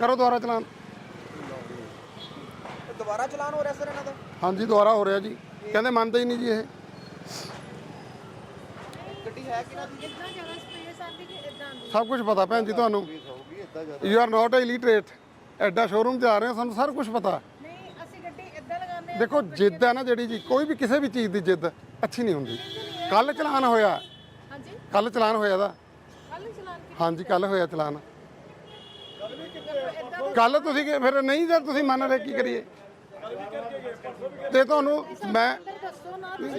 ਕਰੋ ਦੁਬਾਰਾ ਚਲਾਨ। ਇਹ ਦੁਬਾਰਾ ਚਲਾਨ ਹੋ ਰਿਹਾ ਸਰ ਇਹਨਾਂ ਦਾ? ਹਾਂਜੀ ਦੁਬਾਰਾ ਹੋ ਰਿਹਾ ਜੀ। ਕਹਿੰਦੇ ਮੰਨਦੇ ਹੀ ਨਹੀਂ ਜੀ ਇਹ। ਗੱਡੀ ਹੈ ਕਿਹਨਾਂ ਦੀ? ਇਦਾਂ ਜ਼ਿਆਦਾ ਸਪੇਸ ਆਂਦੀ ਕਿ ਇਦਾਂ ਆਂਦੀ ਸਭ ਕੁਝ ਪਤਾ ਭੈਣ ਜੀ ਤੁਹਾਨੂੰ। ਯੂ ਆਰ ਨਾਟ ਇਲੀਟਰੇਟ ਐਡਾ ਸ਼ੋਰੂਮ 'ਚ ਆ ਰਹੇ ਹੋ ਸਾਨੂੰ ਸਾਰਾ ਕੁਝ ਪਤਾ। ਨਹੀਂ ਅਸੀਂ ਗੱਡੀ ਇਦਾਂ ਲਗਾਉਂਦੇ ਆ ਦੇਖੋ ਜਿੱਦ ਹੈ ਨਾ ਜਿਹੜੀ ਜੀ ਕੋਈ ਵੀ ਕਿਸੇ ਵੀ ਚੀਜ਼ ਦੀ ਜਿੱਦ ਅੱਛੀ ਨਹੀਂ ਹੁੰਦੀ। ਕੱਲ ਚਲਾਨ ਹੋਇਆ। ਹਾਂਜੀ। ਕੱਲ ਚਲਾਨ ਹੋਇਆ ਦਾ। ਕੱਲ ਚਲਾਨ ਕੀ ਹਾਂਜੀ ਕੱਲ ਹੋਇਆ ਚਲਾਨ। ਕੱਲ ਤੁਸੀਂ ਕਿ- ਫਿਰ ਨਹੀਂ ਜਦ ਤੁਸੀਂ ਮੰਨ ਰਹੇ ਕੀ ਕਰੀਏ? ਤੇ ਤੁਹਾਨੂੰ ਮੈਂ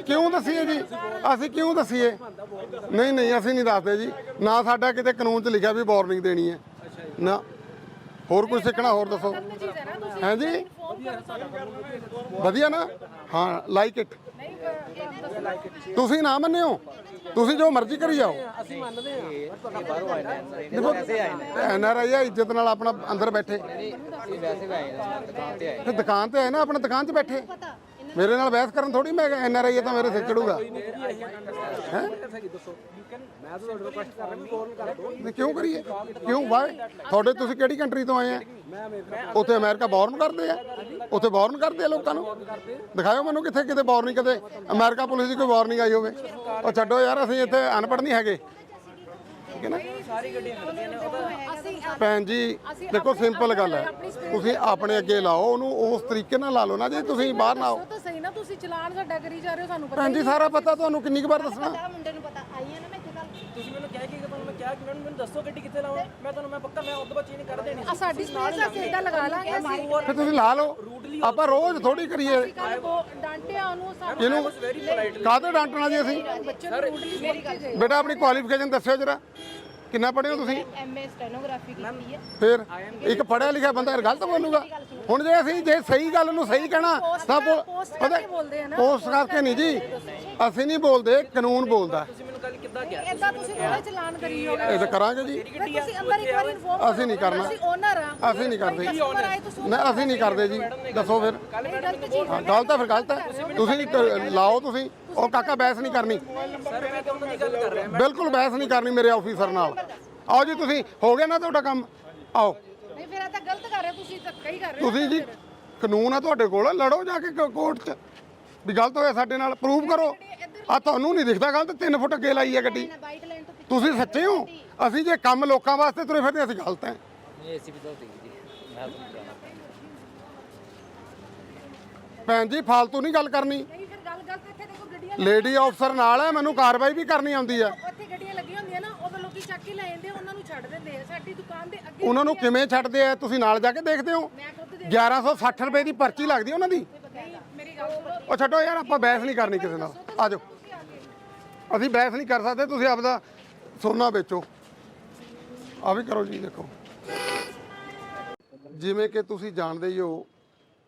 ਕਿਉਂ ਦਸੀਏ ਜੀ? ਅਸੀਂ ਕਿਉਂ ਦਸੀਏ? ਨਹੀਂ ਨਹੀਂ, ਅਸੀਂ ਨਹੀਂ ਦੱਸਦੇ ਜੀ। ਨਾ ਸਾਡਾ ਕਿਤੇ ਕਾਨੂੰਨ 'ਚ ਲਿਖਿਆ ਵੀ ਵਾਰਨਿੰਗ ਦੇਣੀ ਹੈ। ਨਾ। ਹੋਰ ਕੁਝ ਸਿੱਖਣਾ, ਹੋਰ ਦੱਸੋ। ਹੈ ਹੈਂ ਜੀ ਵਧੀਆ ਨਾ? ਹਾਂ ਲਾਈਕ ਇਟ ਤੁਸੀਂ ਨਾ ਮੰਨਿਓ? ਤੁਸੀਂ ਜੋ ਮਰਜ਼ੀ ਕਰੀ ਜਾਓ। ਅਸੀਂ ਮੰਨਦੇ ਆ ਤੁਹਾਡਾ ਬਾਹਰੋਂ ਆਏ ਨੇ ਦੇਖੋ ਐਨ ਆਰ ਆਈ ਆ ਇੱਜ਼ਤ ਨਾਲ ਆਪਣਾ ਅੰਦਰ ਬੈਠੇ। ਇਹ ਵੈਸੇ ਵੀ ਆਏ ਨੇ ਦੁਕਾਨ ਤੇ ਆਏ ਤੇ ਦੁਕਾਨ ਤੇ ਆਏ ਨਾ ਆਪਣਾ ਦੁਕਾਨ 'ਚ ਬੈਠੇ। ਮੇਰੇ ਨਾਲ ਬਹਿਸ ਕਰਨ ਥੋੜੀ ਮੈਂ ਐਨ ਆਰ ਆਈ ਆ ਤਾਂ ਮੇਰੇ ਸਿਰ ਚੜੂਗਾ। ਮੈਂ ਤੁਹਾਡੇ ਨਹੀਂ, ਕਿਉਂ ਕਰੀਏ? ਕਿਉਂ? ਵਾਏ ਤੁਹਾਡੇ ਤੁਸੀਂ ਕਿਹੜੀ ਕੰਟਰੀ ਤੋਂ ਆਏ ਆ? ਉੱਥੇ ਅਮਰੀਕਾ ਬੌਰਨ ਕਰਦੇ ਆ? ਉੱਥੇ ਬੌਰਨ ਕਰਦੇ ਆ ਲੋਕਾਂ ਨੂੰ? ਦਿਖਾਓ ਮੈਨੂੰ ਕਿੱਥੇ, ਕਿਤੇ ਵਾਰਨਿੰਗ ਕਦੇ ਅਮਰੀਕਾ ਪੁਲਿਸ ਦੀ ਕੋਈ ਵਾਰਨਿੰਗ ਆਈ ਹੋਵੇ। ਉਹ ਛੱਡੋ ਯਾਰ, ਅਸੀਂ ਇੱਥੇ ਅਨਪੜ੍ਹ ਨਹੀਂ ਹੈਗੇ। ਠੀਕ ਹੈ ਨਾ ਸਾਰੀ ਗੱਡੀਆਂ ਲੱਗਦੀਆਂ ਨੇ? ਭੈਣ ਜੀ ਦੇਖੋ ਸਿੰਪਲ ਗੱਲ ਹੈ। ਤੁਸੀਂ ਆਪਣੇ ਅੱਗੇ ਲਾਓ ਉਹਨੂੰ ਉਸ ਤਰੀਕੇ ਨਾਲ ਲਾ ਲਓ ਨਾ ਜੇ ਤੁਸੀਂ ਬਾਹਰ ਨਾ ਆਓ। ਉਹ ਤਾਂ ਸਹੀ ਨਾ ਤੁਸੀਂ ਚਲਾਨ ਸਾਡਾ ਕਰੀ ਜਾ ਰਹੇ ਹੋ ਸਾਨੂੰ ਪਤਾ ਭੈਣ ਜੀ ਸਾਰਾ ਪਤਾ ਤੁਹਾਨੂੰ ਕਿੰਨੀ ਕੁ ਵਾਰ ਦੱਸਣਾ। ਪਤਾ ਮੁੰਡੇ ਨੂੰ ਪਤਾ ਆਈ ਹੈ ਨਾ ਮੈਂ ਇੱਥੇ ਕੱਲ ਤੁਸੀਂ ਮੈਨੂੰ ਕਹਿ ਕੇ ਤੁਹਾਨੂੰ ਮੈਂ ਕਿਹਾ ਕਿ ਮੈਨੂੰ ਦੱਸੋ ਗੱਡੀ ਕਿੱਥੇ ਲਾਉਂ ਮੈਂ ਤੁਹਾਨੂੰ ਮੈਂ ਪੱਕਾ ਮੈਂ ਉਦੋਂ ਬਾਅਦ ਚੇਂਜ ਕਰ ਦੇਣੀ ਆ ਸਾਡੀ ਸਪੇਸ ਅਸੀਂ ਇਦਾਂ ਲਗਾ। ਲਾਂਗੇ ਅਸੀਂ। ਫਿਰ ਤੁਸੀਂ ਲਾ ਲਓ। ਆਪਾਂ ਰੋਜ਼ ਥੋੜੀ ਕਰੀਏ। ਕੱਲ ਕੋ ਡਾਂਟਿਆ ਉਹਨੂੰ ਸਾਨੂੰ ਇਹਨੂੰ ਵੈਰੀ ਪੋਲਾਈਟ ਕਾਹਤੇ ਡਾਂਟਣਾ ਜੀ ਅਸੀਂ? ਬੱਚੇ ਨੂੰ ਰੂਡਲੀ ਬੋਲ ਕੇ ਜੇ ਬੇਟਾ ਆਪਣੀ ਕੁਆਲੀਫਿਕੇਸ਼ਨ ਦੱਸਿਓ ਜਰਾ। ਕਿੰਨਾ ਪੜ੍ਹੇ ਹੋ ਤੁਸੀਂ? ਐਮਏ ਸਟੈਨੋਗ੍ਰਾਫੀ ਕੀਤੀ ਹੈ। ਫਿਰ ਇੱਕ ਪੜਿਆ ਲਿਖਿਆ ਬੰਦਾ ਫਿਰ ਗਲਤ ਬੋਲੂਗਾ? ਹੁਣ ਜੇ ਅਸੀਂ ਜੇ ਸਹੀ ਗੱਲ ਨੂੰ ਸਹੀ ਕਹਿਣਾ ਤਾਂ ਪਤਾ ਕਰਕੇ ਬੋਲਦੇ ਆ ਨਾ। ਪੋਸਟ ਕਰਕੇ ਨਹੀਂ ਜੀ। ਅਸੀਂ ਨਹੀਂ ਬੋਲਦੇ ਕਾਨੂੰਨ ਬੋਲਦਾ। ਤੁਸੀਂ ਮੈਨੂੰ ਕੱਲ ਕਿੱਦਾਂ ਕਿਹਾ? ਇਦਾਂ ਤੁਸੀਂ ਥੋੜੇ ਚਲਾਨ ਕਰੀ ਜਾਓਗੇ। ਇਹ ਤਾਂ ਕਰਾਂਗੇ ਜੀ। ਤੁਸੀਂ ਅੰਦਰ ਇੱਕ ਵਾਰੀ ਇਨਫੋਰਮ ਅਸੀਂ ਨਹੀਂ ਕਰਨਾ। ਅਸੀਂ ਓਨਰ ਆ। ਅਸੀਂ ਨਹੀਂ ਕਰਦੇ ਅਸੀਂ ਨਹੀਂ ਕਰਦੇ ਜੀ। ਦੱਸੋ ਫਿਰ। ਗਲਤ ਚੀਜ਼ ਹਾਂ ਗਲਤ ਹੈ ਫਿਰ ਗਲਤ ਹੈ। ਤੁਸੀਂ ਕ- ਲਾਓ ਤੁਸੀਂ। ਉਹ ਕਾਕਾ ਬਹਿਸ ਨਹੀਂ ਕਰਨੀ। ਸਰ ਮੈਂ ਤਾਂ ਉਹਨਾਂ ਦੀ ਗੱਲ ਕਰ ਰਿਹਾ। ਬਿਲਕੁਲ ਬਹਿਸ ਨਹੀਂ ਕਰਨੀ ਮੇਰੇ ਆਫੀਸਰ ਨਾਲ। ਆਓ ਜੀ ਤੁਸੀਂ ਹੋ ਗਿਆ ਨਾ ਤੁਹਾਡਾ ਕੰਮ? ਆਓ। ਨਹੀਂ ਫਿਰ ਇਹ ਤਾਂ ਗਲਤ ਕਰ ਰਹੇ ਹੋ, ਤੁਸੀਂ ਧੱਕਾ ਹੀ ਕਰ ਰਹੇ ਹੋ। ਤੁਸੀਂ ਜੀ ਕਾਨੂੰਨ ਆ ਤੁਹਾਡੇ ਕੋਲ ਲੜੋ ਜਾ ਕੇ ਕ- ਕੋਰਟ 'ਚ। ਵੀ ਗਲਤ ਹੋਇਆ ਸਾਡੇ ਨਾਲ ਪ੍ਰੂਵ ਕਰੋ। ਆ ਤੁਹਾਨੂੰ ਨਹੀਂ ਦਿਖਦਾ ਗਲਤ 3 ਫੁੱਟ ਅੱਗੇ ਲਾਈ ਹੈ ਗੱਡੀ। ਬਾਈਕ ਲਾਈਨ ਤੋਂ ਪਿੱਛੇ ਤੁਸੀਂ ਸੱਚੇ ਹੋ? ਅਸੀਂ ਜੇ ਕੰਮ ਲੋਕਾਂ ਵਾਸਤੇ ਤੁਰੇ ਫਿਰਦੇ ਅਸੀਂ ਗਲਤ ਹੈ। ਨਹੀਂ ਏਸੀ ਵੀ ਚਲਦੀ ਜੀ। ਮੈਂ ਤੁਹਾਨੂੰ ਜਾਣਾ ਭੈਣ ਜੀ ਫालतू ਨਹੀਂ ਗੱਲ ਕਰਨੀ ਨਹੀਂ ਫਿਰ ਗੱਲ ਗਲਤ ਇੱਥੇ ਦੇਖੋ ਗੱਡੀਆਂ ਲੇਡੀ ਅਫਸਰ ਨਾਲ ਹੈ ਮੈਨੂੰ ਕਾਰਵਾਈ ਵੀ ਕਰਨੀ ਆਉਂਦੀ ਆ। ਉੱਥੇ ਗੱਡੀਆਂ ਲੱਗੀਆਂ ਹੁੰਦੀਆਂ ਨਾ ਉਦੋਂ ਲੋਕੀ ਚੱਕ ਕੇ ਲੈ ਜਾਂਦੇ ਆ, ਉਹਨਾਂ ਨੂੰ ਛੱਡ ਦਿੰਦੇ ਆ। ਸਾਡੀ ਦੁਕਾਨ ਦੇ ਅੱਗੇ ਉਹਨਾਂ ਨੂੰ ਕਿਵੇਂ ਛੱਡਦੇ ਆ ਤੁਸੀਂ ਨਾਲ ਜਾ ਕੇ ਦੇਖਦੇ ਹੋ? ਮੈਂ ਖੁਦ ਦੇ 1160 ਰੁਪਏ ਦੀ ਪਰਚੀ ਲੱਗਦੀ ਉਹਨਾਂ ਦੀ? ਨਹੀਂ, ਮੇਰੀ ਗੱਲ ਸੁਣੋ। ਉਹ ਛੱਡੋ ਯਾਰ ਆਪਾਂ ਬਹਿਸ ਨਹੀਂ ਕਰਨੀ ਕਿਸੇ ਨਾਲ। ਆ ਜਾਓ। ਅਸੀਂ ਬਹਿਸ ਨਹੀਂ ਕਰ ਸਕਦੇ ਤੁਸੀਂ ਆਪਦਾ ਸੋਨਾ ਵੇਚੋ। ਆ ਵੀ ਕਰੋ ਜੀ ਦੇਖੋ। ਜਿਵੇਂ ਕਿ ਤੁਸੀਂ ਜਾਣਦੇ ਹੀ ਹੋ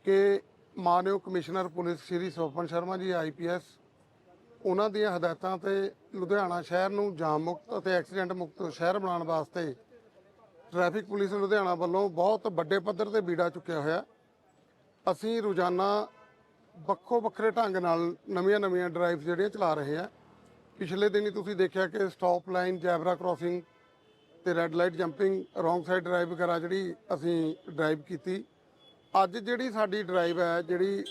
ਕਿ ਮਾਨਯੋਗ commissioner police Shri Swapan Sharma ji IPS ਉਹਨਾਂ ਦੀਆਂ ਹਦਾਇਤਾਂ ਤੇ ਲੁਧਿਆਣਾ ਸ਼ਹਿਰ ਨੂੰ ਜਾਮ ਮੁਕਤ ਅਤੇ ਐਕਸੀਡੈਂਟ ਮੁਕਤ ਸ਼ਹਿਰ ਬਣਾਉਣ ਵਾਸਤੇ ਟ੍ਰੈਫਿਕ ਪੁਲਿਸ ਲੁਧਿਆਣਾ ਵੱਲੋਂ ਬਹੁਤ ਵੱਡੇ ਪੱਧਰ ਤੇ ਬੀੜਾ ਚੁੱਕਿਆ ਹੋਇਆ। ਅਸੀਂ ਰੋਜ਼ਾਨਾ ਵੱਖੋ ਵੱਖਰੇ ਢੰਗ ਨਾਲ ਨਵੀਆਂ-ਨਵੀਆਂ ਡਰਾਈਵ ਜਿਹੜੀਆਂ ਚਲਾ ਰਹੇ ਆ ਪਿਛਲੇ ਦਿਨ ਹੀ ਤੁਸੀਂ ਦੇਖਿਆ ਕਿ ਸਟਾਪ ਲਾਈਨ ਜੈਬਰਾ ਕ੍ਰਾਸਿੰਗ ਤੇ red light jumping wrong side drive ਵਗੈਰਾ ਜਿਹੜੀ ਅਸੀਂ ਡਰਾਈਵ ਕੀਤੀ। ਅੱਜ ਜਿਹੜੀ ਸਾਡੀ ਡਰਾਈਵ ਹੈ, ਜਿਹੜੀ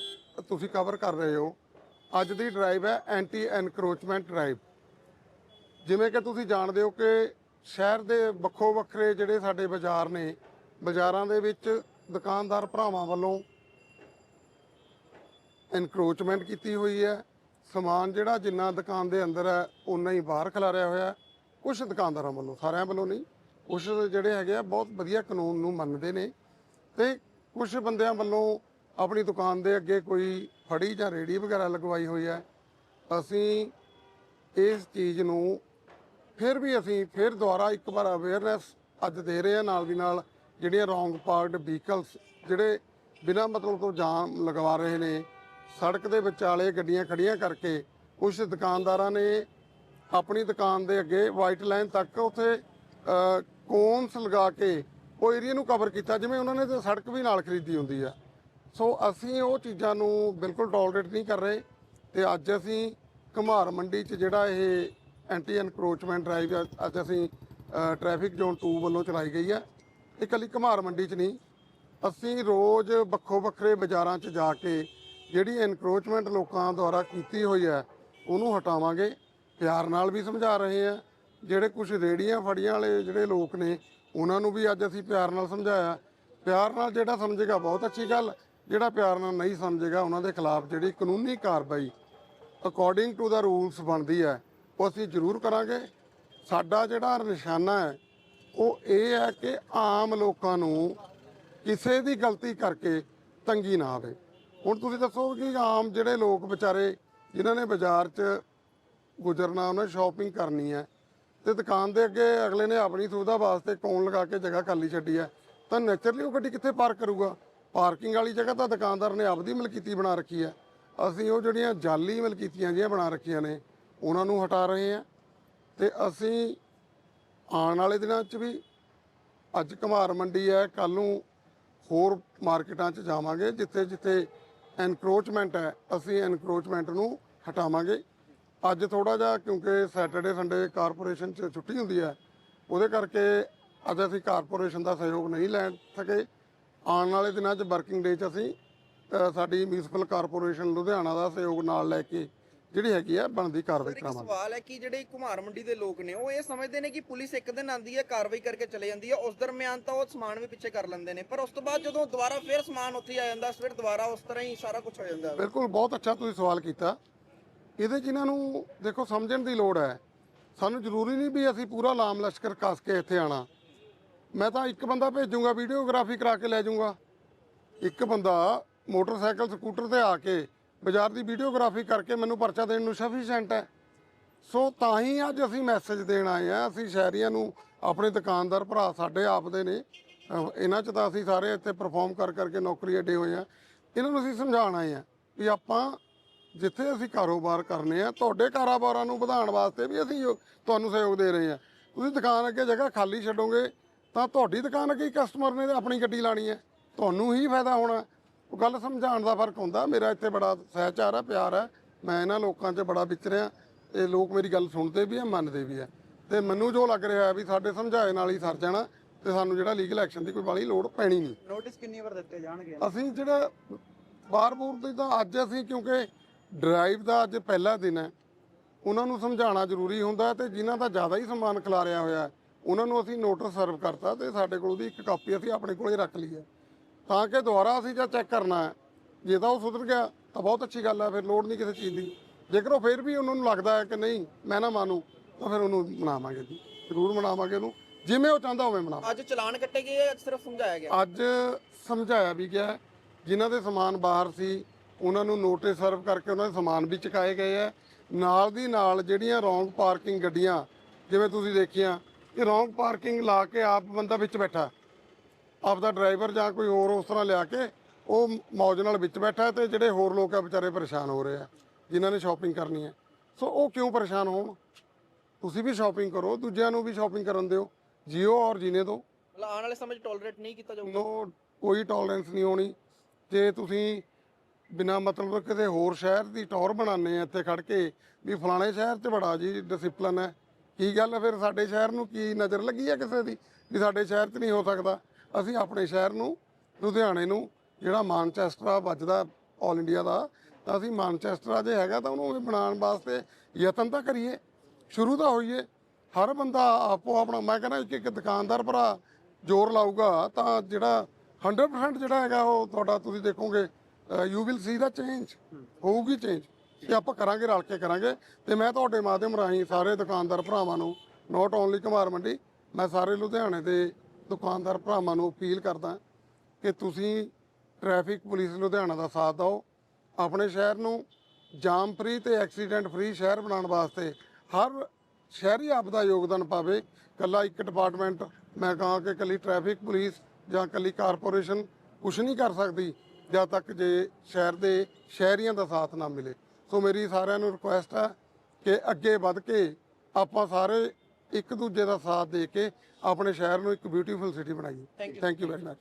ਤੁਸੀਂ ਕਵਰ ਕਰ ਰਹੇ ਹੋ ਅੱਜ ਦੀ ਡਰਾਈਵ ਹੈ ਐਂਟੀ ਐਨਕਰੋਚਮੈਂਟ ਡਰਾਈਵ ਜਿਵੇਂ ਕਿ ਤੁਸੀਂ ਜਾਣਦੇ ਹੋ ਕਿ ਸ਼ਹਿਰ ਦੇ ਵੱਖੋ ਵੱਖਰੇ ਜਿਹੜੇ ਸਾਡੇ ਬਾਜ਼ਾਰ ਨੇ, ਬਾਜ਼ਾਰਾਂ ਦੇ ਵਿੱਚ ਦੁਕਾਨਦਾਰ ਭਰਾਵਾਂ ਵੱਲੋਂ ਐਨਕਰੋਚਮੈਂਟ ਕੀਤੀ ਹੋਈ ਹੈ। ਸਮਾਨ ਜਿਹੜਾ ਜਿੰਨਾ ਦੁਕਾਨ ਦੇ ਅੰਦਰ ਹੈ ਉਨਾ ਹੀ ਬਾਹਰ ਖਿਲਾਰਿਆ ਹੋਇਆ ਕੁਝ ਦੁਕਾਨਦਾਰਾਂ ਵੱਲੋਂ, ਸਾਰਿਆਂ ਵੱਲੋਂ ਨਹੀਂ ਕੁਝ ਜਿਹੜੇ ਹੈਗੇ ਆ, ਬਹੁਤ ਵਧੀਆ ਕਾਨੂੰਨ ਨੂੰ ਮੰਨਦੇ ਨੇ। ਤੇ ਕੁਝ ਬੰਦਿਆਂ ਵੱਲੋਂ ਆਪਣੀ ਦੁਕਾਨ ਦੇ ਅੱਗੇ ਕੋਈ ਫੜੀ ਜਾਂ ਰੇੜੀ ਵਗੈਰਾ ਲਗਵਾਈ ਹੋਈ ਹੈ, ਅਸੀਂ ਇਸ ਚੀਜ਼ ਨੂੰ ਫਿਰ ਵੀ ਅਸੀਂ ਫਿਰ ਦੁਬਾਰਾ ਇੱਕ ਵਾਰ ਅਵੇਅਰਨੈਸ ਅੱਜ ਦੇ ਰਹੇ ਹਾਂ ਨਾਲ ਦੀ ਨਾਲ ਜਿਹੜੀਆਂ ਰੋਂਗ ਪਾਰਕਡ ਵਹੀਕਲਸ ਜਿਹੜੇ ਬਿਨਾਂ ਮਤਲਬ ਤੋਂ ਜਾਮ ਲਗਵਾ ਰਹੇ ਨੇ, ਸੜਕ ਦੇ ਵਿਚਾਲੇ ਗੱਡੀਆਂ ਖੜੀਆਂ ਕਰਕੇ ਕੁਝ ਦੁਕਾਨਦਾਰਾਂ ਨੇ ਆਪਣੀ ਦੁਕਾਨ ਦੇ ਅੱਗੇ ਵਾਈਟ ਲਾਈਨ ਤੱਕ ਉੱਥੇ ਕੋਨਸ ਲਗਾ ਕੇ ਉਹ ਏਰੀਆ ਨੂੰ ਕਵਰ ਕੀਤਾ, ਜਿਵੇਂ ਉਹਨਾਂ ਨੇ ਤਾਂ ਸੜਕ ਵੀ ਨਾਲ ਖਰੀਦੀ ਹੁੰਦੀ ਆ। ਸੋ ਅਸੀਂ ਉਹ ਚੀਜ਼ਾਂ ਨੂੰ ਬਿਲਕੁਲ ਟੋਲਰੇਟ ਨਹੀਂ ਕਰ ਰਹੇ ਤੇ ਅੱਜ ਅਸੀਂ ਘੁਮਾਰ ਮੰਡੀ 'ਚ ਜਿਹੜਾ ਇਹ ਐਂਟੀ ਐਨਕਰੋਚਮੈਂਟ ਡਰਾਈਵ ਅੱਜ ਅਸੀਂ ਟ੍ਰੈਫਿਕ ਜ਼ੋਨ 2 ਵੱਲੋਂ ਚਲਾਈ ਗਈ ਹੈ ਇਹ ਇਕੱਲੀ ਘਮਾਰ ਮੰਡੀ 'ਚ ਨਹੀਂ। ਅਸੀਂ ਰੋਜ਼ ਵੱਖੋ ਵੱਖਰੇ ਬਾਜ਼ਾਰਾਂ 'ਚ ਜਾ ਕੇ ਜਿਹੜੀ ਐਨਕਰੋਚਮੈਂਟ ਲੋਕਾਂ ਦੁਆਰਾ ਕੀਤੀ ਹੋਈ ਹੈ ਉਹਨੂੰ ਹਟਾਵਾਂਗੇ। ਪਿਆਰ ਨਾਲ ਵੀ ਸਮਝਾ ਰਹੇ ਆ। ਜਿਹੜੇ ਕੁਝ ਰੇੜੀਆਂ ਫੜੀਆਂ ਵਾਲੇ ਜਿਹੜੇ ਲੋਕ ਨੇ, ਉਹਨਾਂ ਨੂੰ ਵੀ ਅੱਜ ਅਸੀਂ ਪਿਆਰ ਨਾਲ ਸਮਝਾਇਆ। ਪਿਆਰ ਨਾਲ ਜਿਹੜਾ ਸਮਝੇਗਾ, ਬਹੁਤ ਅੱਛੀ ਗੱਲ। ਜਿਹੜਾ ਪਿਆਰ ਨਾਲ ਨਹੀਂ ਸਮਝੇਗਾ, ਉਹਨਾਂ ਦੇ ਖਿਲਾਫ ਜਿਹੜੀ ਕਾਨੂੰਨੀ ਕਾਰਵਾਈ ਅਕੋਰਡਿੰਗ ਟੂ ਦਾ ਰੂਲਸ ਬਣਦੀ ਹੈ, ਉਹ ਅਸੀਂ ਜ਼ਰੂਰ ਕਰਾਂਗੇ। ਸਾਡਾ ਜਿਹੜਾ ਨਿਸ਼ਾਨਾ ਹੈ, ਉਹ ਇਹ ਹੈ ਕਿ ਆਮ ਲੋਕਾਂ ਨੂੰ ਕਿਸੇ ਦੀ ਗਲਤੀ ਕਰਕੇ ਤੰਗੀ ਨਾ ਆਵੇ। ਹੁਣ ਤੁਸੀਂ ਦੱਸੋ ਕਿ ਆਮ ਜਿਹੜੇ ਲੋਕ ਵਿਚਾਰੇ ਜਿਨ੍ਹਾਂ ਨੇ ਬਾਜ਼ਾਰ 'ਚ ਗੁਜ਼ਰਨਾ, ਉਹਨਾਂ ਸ਼ਾਪਿੰਗ ਕਰਨੀ ਹੈ ਤੇ ਦੁਕਾਨ ਦੇ ਅੱਗੇ ਅਗਲੇ ਨੇ ਆਪਣੀ ਸੁਵਿਧਾ ਵਾਸਤੇ ਕੌਣ ਲਗਾ ਕੇ ਜਗ੍ਹਾ ਖਾਲੀ ਛੱਡੀ ਹੈ, ਤਾਂ ਨੇਚਰਲੀ ਉਹ ਗੱਡੀ ਕਿੱਥੇ ਪਾਰਕ ਕਰੂਗਾ? ਪਾਰਕਿੰਗ ਵਾਲੀ ਜਗ੍ਹਾ ਤਾਂ ਦੁਕਾਨਦਾਰ ਨੇ ਆਪਦੀ ਮਲਕੀਤੀ ਬਣਾ ਰੱਖੀ ਹੈ। ਅਸੀਂ ਉਹ ਜਿਹੜੀਆਂ ਜਾਲੀ ਮਲਕੀਤੀਆਂ ਜਿਹੀਆਂ ਬਣਾ ਰੱਖੀਆਂ ਨੇ, ਉਹਨਾਂ ਨੂੰ ਹਟਾ ਰਹੇ ਹਾਂ। ਤੇ ਅਸੀਂ ਆਉਣ ਵਾਲੇ ਦਿਨਾਂ 'ਚ ਵੀ ਅੱਜ ਘਮਾਰ ਮੰਡੀ ਹੈ ਕੱਲ ਨੂੰ ਹੋਰ ਮਾਰਕੀਟਾਂ 'ਚ ਜਾਵਾਂਗੇ, ਜਿੱਥੇ ਜਿੱਥੇ ਐਨਕਰੋਚਮੈਂਟ ਹੈ, ਅਸੀਂ ਐਨਕਰੋਚਮੈਂਟ ਨੂੰ ਹਟਾਵਾਂਗੇ। ਅੱਜ ਥੋੜਾ ਜਿਹਾ ਕਿਉਂਕਿ ਸੈਟਰਡੇ ਸੰਡੇ ਕਾਰਪੋਰੇਸ਼ਨ 'ਚ ਛੁੱਟੀ ਹੁੰਦੀ ਹੈ, ਉਹਦੇ ਕਰਕੇ ਅੱਜ ਅਸੀਂ ਕਾਰਪੋਰੇਸ਼ਨ ਦਾ ਸਹਿਯੋਗ ਨਹੀਂ ਲੈ ਸਕੇ। ਆਉਣ ਵਾਲੇ ਦਿਨਾਂ 'ਚ ਵਰਕਿੰਗ ਡੇ 'ਚ ਅਸੀਂ ਸਾਡੀ ਮਿਊਨਿਸਪਲ ਕਾਰਪੋਰੇਸ਼ਨ ਲੁਧਿਆਣਾ ਦਾ ਸਹਿਯੋਗ ਨਾਲ ਲੈ ਕੇ ਜਿਹੜੀ ਹੈਗੀ ਹੈ ਬਣਦੀ ਕਾਰਵਾਈ ਕਰਾਵਾਂਗੇ। ਸਵਾਲ ਹੈ ਕਿ ਜਿਹੜੇ ਘੁਮਾਰ ਮੰਡੀ ਦੇ ਲੋਕ ਨੇ ਉਹ ਇਹ ਸਮਝਦੇ ਨੇ ਕਿ ਪੁਲਿਸ ਇੱਕ ਦਿਨ ਆਂਦੀ ਹੈ ਕਾਰਵਾਈ ਕਰਕੇ ਚਲੇ ਜਾਂਦੀ ਹੈ ਉਸ ਦਰਮਿਆਨ ਤਾਂ ਉਹ ਸਮਾਨ ਵੀ ਪਿੱਛੇ ਕਰ ਲੈਂਦੇ ਨੇ ਪਰ ਉਸ ਤੋਂ ਬਾਅਦ ਜਦੋਂ ਦੁਬਾਰਾ ਫੇਰ ਸਮਾਨ ਉੱਥੇ ਆ ਜਾਂਦਾ ਫਿਰ ਦੁਬਾਰਾ ਉਸ ਤਰ੍ਹਾਂ ਹੀ ਸਾਰਾ ਕੁਝ ਹੋ ਜਾਂਦਾ। ਬਿਲਕੁਲ ਬਹੁਤ ਅੱਛਾ ਤੁਸੀਂ ਸਵਾਲ ਕੀਤਾ। ਇਹਦੇ ਇਹਨਾਂ ਨੂੰ ਦੇਖੋ ਸਮਝਣ ਦੀ ਲੋੜ ਹੈ। ਸਾਨੂੰ ਜ਼ਰੂਰੀ ਨਹੀਂ ਵੀ ਅਸੀਂ ਪੂਰਾ ਲਾਮ ਲਸ਼ਕਰ ਕੱਸ ਕੇ ਇੱਥੇ ਆਣਾ ਮੈਂ ਤਾਂ ਇੱਕ ਬੰਦਾ ਭੇਜੂੰਗਾ, ਵੀਡੀਓਗ੍ਰਾਫੀ ਕਰਾ ਕੇ ਲੈ ਜਾਊਂਗਾ। ਇੱਕ ਬੰਦਾ ਮੋਟਰਸਾਈਕਲ, ਸਕੂਟਰ ਤੇ ਆ ਕੇ ਬਾਜ਼ਾਰ ਦੀ ਵੀਡੀਓਗ੍ਰਾਫੀ ਕਰਕੇ ਮੈਨੂੰ ਪਰਚਾ ਦੇਣ ਨੂੰ ਸਫੀਸ਼ੀਐਂਟ ਹੈ। ਸੋ ਤਾਂ ਹੀ ਅੱਜ ਅਸੀਂ ਮੈਸੇਜ ਦੇਣ ਆਏ ਆ ਅਸੀਂ ਸ਼ਹਿਰੀਆਂ ਨੂੰ ਆਪਣੇ ਦੁਕਾਨਦਾਰ ਭਰਾ ਸਾਡੇ ਆਪ ਦੇ ਨੇ। ਇਹਨਾਂ 'ਚ ਤਾਂ ਅਸੀਂ ਸਾਰੇ ਇੱਥੇ ਪਰਫਾਰਮ ਕਰ ਕਰਕੇ ਨੌਕਰੀ ਅੱਡੇ ਹੋਏ ਆ ਇਹਨਾਂ ਨੂੰ ਅਸੀਂ ਸਮਝਾਉਣ ਆਏ ਆ ਵੀ ਆਪਾਂ ਜਿੱਥੇ ਅਸੀਂ ਕਾਰੋਬਾਰ ਕਰਨੇ ਆ ਤੁਹਾਡੇ ਕਾਰੋਬਾਰਾਂ ਨੂੰ ਵਧਾਉਣ ਵਾਸਤੇ ਵੀ ਅਸੀਂ ਤੁਹਾਨੂੰ ਸਹਿਯੋਗ ਦੇ ਰਹੇ ਆ ਤੁਸੀਂ ਦੁਕਾਨ ਅੱਗੇ ਜਗ੍ਹਾ ਖਾਲੀ ਛੱਡੋਗੇ ਤਾਂ ਤੁਹਾਡੀ ਦੁਕਾਨ ਅੱਗੇ ਕਸਟਮਰ ਨੇ ਆਪਣੀ ਗੱਡੀ ਲਾਣੀ ਹੈ। ਤੁਹਾਨੂੰ ਹੀ ਫਾਇਦਾ ਹੋਣਾ। ਉਹ ਗੱਲ ਸਮਝਾਉਣ ਦਾ ਫ਼ਰਕ ਹੁੰਦਾ। ਮੇਰਾ ਇੱਥੇ ਬੜਾ ਸਹਿਚਾਰ ਹੈ ਪਿਆਰ ਹੈ। ਮੈਂ ਇਹਨਾਂ ਲੋਕਾਂ 'ਚ ਬੜਾ ਵਿਚਰਿਆ ਤੇ ਲੋਕ ਮੇਰੀ ਗੱਲ ਸੁਣਦੇ ਵੀ ਆ ਮੰਨਦੇ ਵੀ ਆ ਤੇ ਮੈਨੂੰ ਜੋ ਲੱਗ ਰਿਹਾ ਵੀ ਸਾਡੇ ਸਮਝਾਏ ਨਾਲ ਹੀ ਸਰ ਜਾਣਾ ਤੇ ਸਾਨੂੰ ਜਿਹੜਾ ਲੀਗਲ ਐਕਸ਼ਨ ਦੀ ਕੋਈ ਬਾਲੀ ਲੋੜ ਪੈਣੀ ਨਹੀਂ। ਨੋਟਿਸ ਕਿੰਨੀ ਵਾਰ ਦਿੱਤੇ ਜਾਣਗੇ? ਅਸੀਂ ਜਿਹੜਾ ਬਾਰ-ਬੂਰ ਦੀ ਤਾਂ ਅੱਜ ਅਸੀਂ ਕਿਉਂਕਿ ਡਰਾਈਵ ਦਾ ਅੱਜ ਪਹਿਲਾ ਦਿਨ ਹੈ। ਉਹਨਾਂ ਨੂੰ ਸਮਝਾਉਣਾ ਜ਼ਰੂਰੀ ਹੁੰਦਾ ਤੇ ਜਿਨ੍ਹਾਂ ਦਾ ਜ਼ਿਆਦਾ ਹੀ ਸਮਾਨ ਖਿਲਾਰਿਆ ਹੋਇਆ ਉਹਨਾਂ ਨੂੰ ਅਸੀਂ ਨੋਟਿਸ ਸਰਵ ਕਰਤਾ ਤੇ ਸਾਡੇ ਕੋਲ ਉਹਦੀ ਇੱਕ ਕਾਪੀ ਅਸੀਂ ਆਪਣੇ ਕੋਲੇ ਰੱਖ ਲਈ ਹੈ। ਤਾਂ ਕਿ ਦੁਬਾਰਾ ਅਸੀਂ ਜਦ ਚੈੱਕ ਕਰਨਾ ਹੈ ਜੇ ਤਾਂ ਉਹ ਸੁਧਰ ਗਿਆ ਤਾਂ ਬਹੁਤ ਅੱਛੀ ਗੱਲ ਹੈ ਫਿਰ ਲੋੜ ਨਹੀਂ ਕਿਸੇ ਚੀਜ਼ ਦੀ। ਜੇਕਰ ਉਹ ਫਿਰ ਵੀ ਉਹਨਾਂ ਨੂੰ ਲੱਗਦਾ ਹੈ ਕਿ ਨਹੀਂ ਮੈਂ ਨਾ ਮਾਨੂੰ ਤਾਂ ਫਿਰ ਉਹਨੂੰ ਮਨਾਵਾਂਗੇ ਜੀ। ਜ਼ਰੂਰ ਮਨਾਵਾਂਗੇ ਉਹਨੂੰ ਜਿਵੇਂ ਉਹ ਚਾਹੁੰਦਾ ਉਵੇਂ ਮਨਾਵਾਂਗੇ। ਅੱਜ ਚਲਾਨ ਕੱਟੇ ਗਏ ਜਾਂ ਸਿਰਫ ਸਮਝਾਇਆ ਗਿਆ? ਅੱਜ ਸਮਝਾਇਆ ਵੀ ਗਿਆ। ਜਿਨ੍ਹਾਂ ਦੇ ਸਮਾਨ ਬਾਹਰ ਸੀ ਉਹਨਾਂ ਨੂੰ ਨੋਟਿਸ ਸਰਵ ਕਰਕੇ ਉਹਨਾਂ ਦੇ ਸਮਾਨ ਵੀ ਚੁਕਾਏ ਗਏ ਹੈ। ਨਾਲ ਦੀ ਨਾਲ ਜਿਹੜੀਆਂ ਰੋਂਗ ਪਾਰਕਿੰਗ ਗੱਡੀਆਂ ਜਿਵੇਂ ਤੁਸੀਂ ਦੇਖੀਆਂ ਇਹ ਰੋਂਗ ਪਾਰਕਿੰਗ ਲਾ ਕੇ ਆਪ ਬੰਦਾ ਵਿੱਚ ਬੈਠਾ ਆਪਦਾ ਡਰਾਈਵਰ ਜਾਂ ਕੋਈ ਹੋਰ ਉਸ ਤਰ੍ਹਾਂ ਲਿਆ ਕੇ ਉਹ ਮੌਜ ਨਾਲ ਵਿੱਚ ਬੈਠਾ ਤੇ ਜਿਹੜੇ ਹੋਰ ਲੋਕ ਆ ਵਿਚਾਰੇ ਪਰੇਸ਼ਾਨ ਹੋ ਰਹੇ ਆ ਜਿਨ੍ਹਾਂ ਨੇ ਸ਼ਾਪਿੰਗ ਕਰਨੀ ਹੈ। ਸੋ ਉਹ ਕਿਉਂ ਪਰੇਸ਼ਾਨ ਹੋਣ? ਤੁਸੀਂ ਵੀ ਸ਼ਾਪਿੰਗ ਕਰੋ ਦੂਜਿਆਂ ਨੂੰ ਵੀ ਸ਼ਾਪਿੰਗ ਕਰਨ ਦਿਓ ਜੀਓ ਔਰ ਜੀਨੇ ਦਿਓ ਮਤਲਬ ਆਉਣ ਵਾਲੇ ਸਮੇਂ 'ਚ ਟੋਲਰੇਟ ਨਹੀਂ ਕੀਤਾ ਜਾਊਗਾ? ਨੋ ਕੋਈ ਟੋਲਰੈਂਸ ਨਹੀਂ ਹੋਣੀ। ਜੇ ਤੁਸੀਂ ਬਿਨਾ ਮਤਲਬ ਕਿਤੇ ਹੋਰ ਸ਼ਹਿਰ ਦੀ ਟੌਰ ਬਣਾਉਂਦੇ ਆ ਇੱਥੇ ਖੜ ਕੇ ਵੀ ਫਲਾਣੇ ਸ਼ਹਿਰ 'ਚ ਬੜਾ ਜੀ ਡਿਸਪਲਿਨ ਹੈ। ਕੀ ਗੱਲ ਹੈ ਫਿਰ ਸਾਡੇ ਸ਼ਹਿਰ ਨੂੰ ਕੀ ਨਜ਼ਰ ਲੱਗੀ ਹੈ ਕਿਸੇ ਦੀ? ਵੀ ਸਾਡੇ ਸ਼ਹਿਰ 'ਚ ਨਹੀਂ ਹੋ ਸਕਦਾ। ਅਸੀਂ ਆਪਣੇ ਸ਼ਹਿਰ ਨੂੰ, ਲੁਧਿਆਣੇ ਨੂੰ, ਜਿਹੜਾ ਮਾਨਚੈਸਟਰਾ ਆ, ਵੱਜਦਾ 올 ਇੰਡੀਆ ਦਾ, ਤਾਂ ਅਸੀਂ ਮਾਨਚੈਸਟਰ ਜੇ ਹੈਗਾ ਤਾਂ ਉਹਨੂੰ ਬਣਾਉਣ ਵਾਸਤੇ ਯਤਨ ਤਾਂ ਕਰੀਏ। ਸ਼ੁਰੂ ਤਾਂ ਹੋਈਏ। ਹਰ ਬੰਦਾ ਆਪੋ ਆਪਣਾ, ਮੈਂ ਕਹਿੰਦਾ ਇੱਕ ਇੱਕ ਦੁਕਾਨਦਾਰ ਭਰਾ ਜ਼ੋਰ ਲਾਊਗਾ, ਤਾਂ ਜਿਹੜਾ 100% ਜਿਹੜਾ ਹੈਗਾ ਉਹ ਤੁਹਾਡਾ ਤੁਸੀਂ ਦੇਖੋਗੇ ਯੂ ਵਿਲ ਸੀ ਦਾ ਚੇਂਜ ਹੋਊਗੀ ਚੇਂਜ ਤੇ ਆਪਾਂ ਕਰਾਂਗੇ, ਰਲ ਕੇ ਕਰਾਂਗੇ। ਤੇ ਮੈਂ ਤੁਹਾਡੇ ਮਾਧਿਅਮ ਰਾਹੀਂ ਸਾਰੇ ਦੁਕਾਨਦਾਰ ਭਰਾਵਾਂ ਨੂੰ ਨਾਟ ਓਨਲੀ ਕੁਮਾਰ ਮੰਡੀ, ਮੈਂ ਸਾਰੇ ਲੁਧਿਆਣੇ ਦੇ ਦੁਕਾਨਦਾਰ ਭਰਾਵਾਂ ਨੂੰ ਅਪੀਲ ਕਰਦਾ ਕਿ ਤੁਸੀਂ ਟ੍ਰੈਫਿਕ ਪੁਲਿਸ ਲੁਧਿਆਣਾ ਦਾ ਸਾਥ ਦਿਓ। ਆਪਣੇ ਸ਼ਹਿਰ ਨੂੰ ਜਾਮ ਫ੍ਰੀ ਤੇ ਐਕਸੀਡੈਂਟ ਫ੍ਰੀ ਸ਼ਹਿਰ ਬਣਾਉਣ ਵਾਸਤੇ ਹਰ ਸ਼ਹਿਰੀ ਆਪਦਾ ਯੋਗਦਾਨ ਪਾਵੇ। ਕੱਲਾ ਇੱਕ ਡਿਪਾਰਟਮੈਂਟ ਮੈਂ ਕਹਾਂ ਕਿ ਕੱਲੀ ਟ੍ਰੈਫਿਕ ਪੁਲਿਸ ਜਾਂ ਕੱਲੀ ਕਾਰਪੋਰੇਸ਼ਨ ਕੁਝ ਨਹੀਂ ਕਰ ਸਕਦੀ, ਜਦ ਤੱਕ ਜੇ ਸ਼ਹਿਰ ਦੇ ਸ਼ਹਿਰੀਆਂ ਦਾ ਸਾਥ ਨਾ ਮਿਲੇ। ਸੋ ਮੇਰੀ ਸਾਰਿਆਂ ਨੂੰ ਰਿਕੁਐਸਟ ਹੈ ਕਿ ਅੱਗੇ ਵੱਧ ਕੇ ਆਪਾਂ ਸਾਰੇ ਇੱਕ ਦੂਜੇ ਦਾ ਸਾਥ ਦੇ ਕੇ ਆਪਣੇ ਸ਼ਹਿਰ ਨੂੰ ਇੱਕ ਬਿਊਟੀਫੁਲ ਸਿਟੀ ਬਣਾਈਏ। Thank you very much